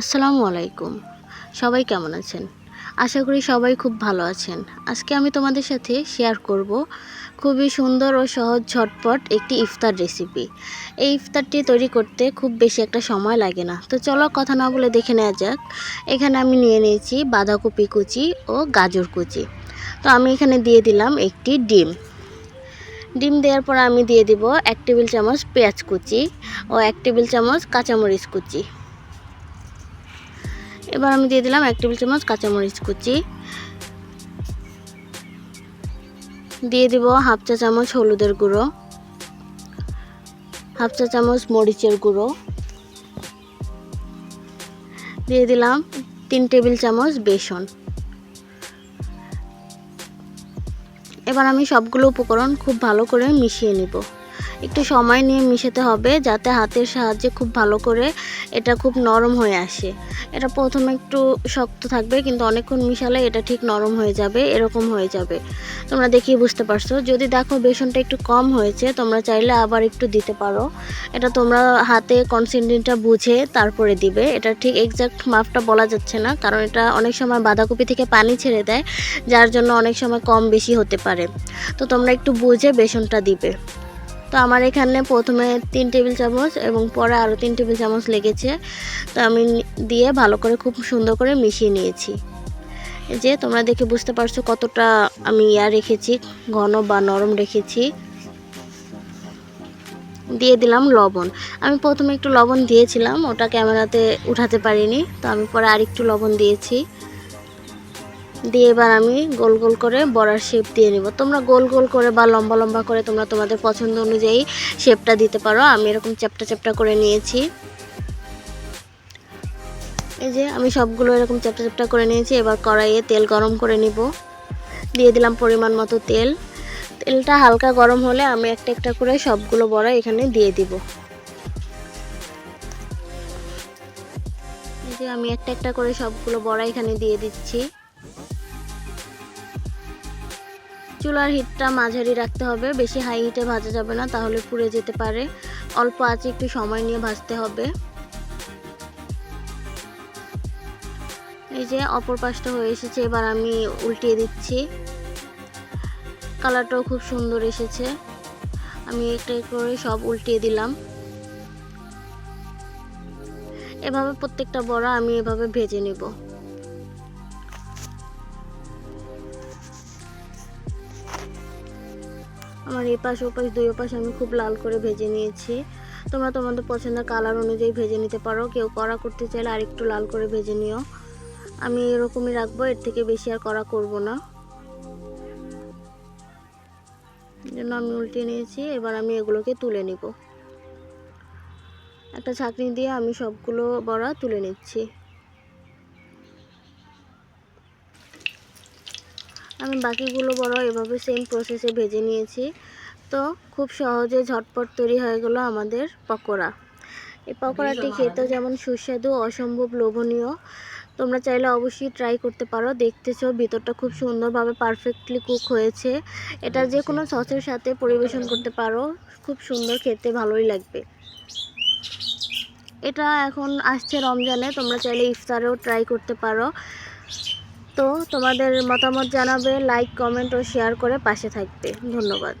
আসসালামু আলাইকুম। সবাই কেমন আছেন? আশা করি সবাই খুব ভালো আছেন। আজকে আমি তোমাদের সাথে শেয়ার করব খুবই সুন্দর ও সহজ ঝটপট একটি ইফতার রেসিপি এই ইফতারটি তৈরি করতে খুব বেশি একটা সময় লাগে না। তো চলো কথা না বলে দেখে নেওয়া যাক। এখানে আমি নিয়ে নিয়েছি বাঁধাকপি কুচি ও গাজর কুচি। তো আমি এখানে দিয়ে দিলাম একটি ডিম। ডিম দেওয়ার পর আমি দিয়ে দিব এক টেবিল চামচ পেঁয়াজ কুচি ও এক টেবিল চামচ কাঁচামরিচ কুচি। এবার আমি দিয়ে দিলাম এক টেবিল চামচ কাঁচামরিচ কুচি। দিয়ে দিব হাফ চা চামচ হলুদের গুঁড়ো, হাফ চা চামচ মরিচের গুঁড়ো। দিয়ে দিলাম তিন টেবিল চামচ বেসন। এবার আমি সবগুলো উপকরণ খুব ভালো করে মিশিয়ে নিব। একটু সময় নিয়ে মিশাতে হবে যাতে হাতের সাহায্যে খুব ভালো করে এটা খুব নরম হয়ে আসে। এটা প্রথমে একটু শক্ত থাকবে কিন্তু অনেকক্ষণ মিশালে এটা ঠিক নরম হয়ে যাবে, এরকম হয়ে যাবে। তোমরা দেখিয়ে বুঝতে পারছ। যদি দেখো বেসনটা একটু কম হয়েছে, তোমরা চাইলে আবার একটু দিতে পারো। এটা তোমরা হাতে কনসেন্ট্রেটটা বুঝে তারপরে দিবে। এটা ঠিক এক্সাক্ট মাপটা বলা যাচ্ছে না, কারণ এটা অনেক সময় বাঁধাকপি থেকে পানি ছেড়ে দেয়, যার জন্য অনেক সময় কম বেশি হতে পারে। তো তোমরা একটু বুঝে বেসনটা দিবে। তো আমার এখানে প্রথমে তিন টেবিল চামচ এবং পরে আরও তিন টেবিল চামচ লেগেছে। তো আমি দিয়ে ভালো করে খুব সুন্দর করে মিশিয়ে নিয়েছি। যে তোমরা দেখে বুঝতে পারছ কতটা আমি ইয়া রেখেছি, ঘন বা নরম রেখেছি। দিয়ে দিলাম লবণ। আমি প্রথমে একটু লবণ দিয়েছিলাম, ওটা ক্যামেরাতে উঠাতে পারিনি, তো আমি পরে আরেকটু লবণ দিয়েছি। দিয়ে এবার আমি গোল গোল করে বড়ার শেপ দিয়ে নিব। তোমরা গোল গোল করে বা লম্বা লম্বা করে তোমরা তোমাদের পছন্দ অনুযায়ী শেপটা দিতে পারো। আমি এরকম চ্যাপটা চ্যাপটা করে নিয়েছি। এই যে আমি সবগুলো এরকম চ্যাপটা চ্যাপটা করে নিয়েছি। এবার কড়াইয়ে তেল গরম করে নিব। দিয়ে দিলাম পরিমাণ মতো তেল। তেলটা হালকা গরম হলে আমি একটা একটা করে সবগুলো বড়া এখানে দিয়ে দিব। আমি একটা একটা করে সবগুলো বড়া এখানে দিয়ে দিচ্ছি। চুলার হিটটা মাঝারি রাখতে হবে। বেশি হাই হিটে ভাজা যাবে না, তাহলে পুড়ে যেতে পারে। অল্প আছে একটু সময় নিয়ে ভাজতে হবে। এই যে অপর পাশটা হয়ে এসেছে, এবার আমি উল্টিয়ে দিচ্ছি। কালারটাও খুব সুন্দর এসেছে। আমি একটা করে সব উল্টিয়ে দিলাম। এভাবে প্রত্যেকটা বড়া আমি এভাবে ভেজে নেব। আমার এই পাশ ও পাশ দুই পাশ আমি খুব লাল করে ভেজে নিয়েছি। তোমরা তোমাদের পছন্দের কালার অনুযায়ী ভেজে নিতে পারো। কেউ কড়া করতে চাইলে আরেকটু লাল করে ভেজে নিও। আমি এরকমই রাখব, এর থেকে বেশি আর কড়া করব না। জন্য আমি উল্টে নিয়েছি, এবার আমি এগুলোকে তুলে নিব। একটা ছাঁকনি দিয়ে আমি সবগুলো বড়া তুলে নিচ্ছি। আমি বাকিগুলো বড় এভাবে সেম প্রসেসে ভেজে নিয়েছি। তো খুব সহজে ঝটপট তৈরি হয়ে গেলো আমাদের পকোড়া। এই পকোড়াটি খেতেও যেমন সুস্বাদু অসম্ভব লোভনীয়। তোমরা চাইলে অবশ্যই ট্রাই করতে পারো দেখতেছো ভিতরটা খুব সুন্দরভাবে পারফেক্টলি কুক হয়েছে। এটা যে কোনো সসের সাথে পরিবেশন করতে পারো খুব সুন্দর খেতে ভালোই লাগবে। এটা এখন আসছে রমজানে তোমরা চাইলে ইফতারেও ট্রাই করতে পারো। তো তোমাদের মতামত জানাবে লাইক কমেন্ট ও শেয়ার করে পাশে থাকবে ধন্যবাদ।